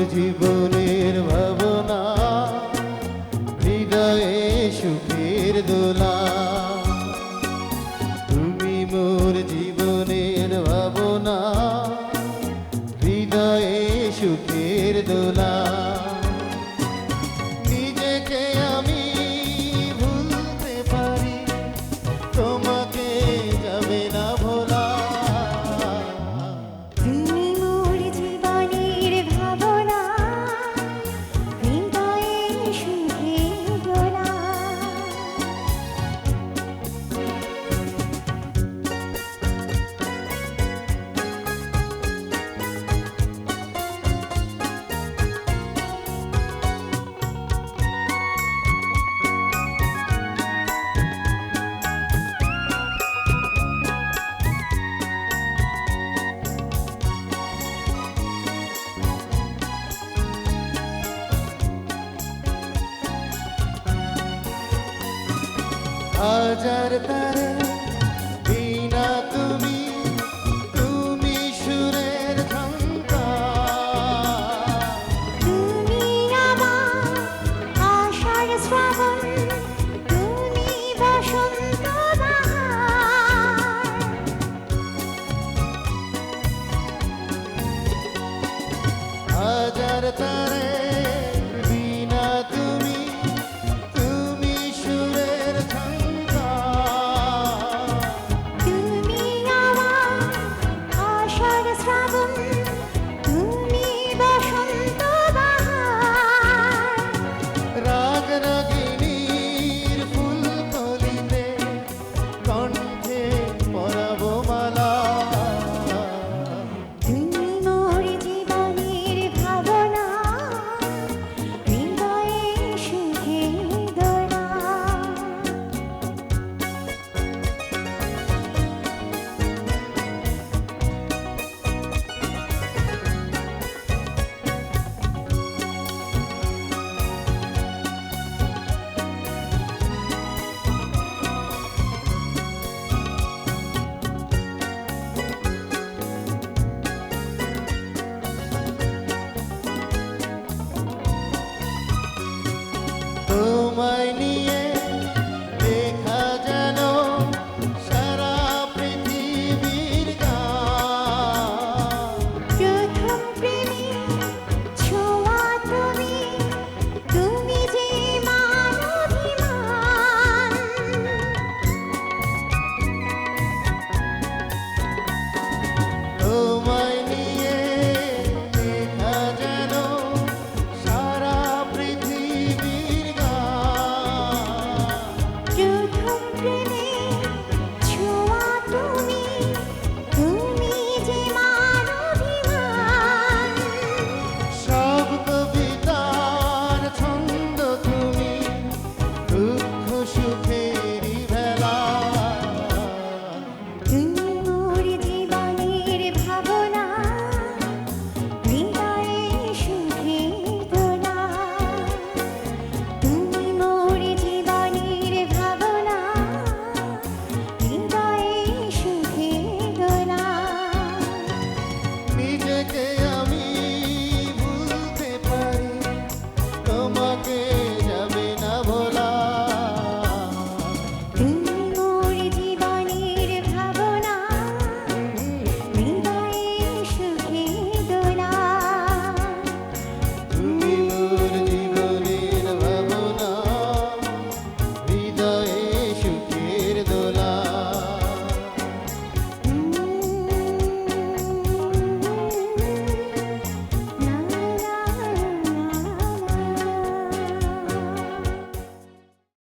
জীবনের ভাবনা। হাজার তারে বিনা তুমি তুমি সুরের খঙ্কা তুমি আমার আশার শ্রাবণ তুমি বসন্ত হাজার তারে You.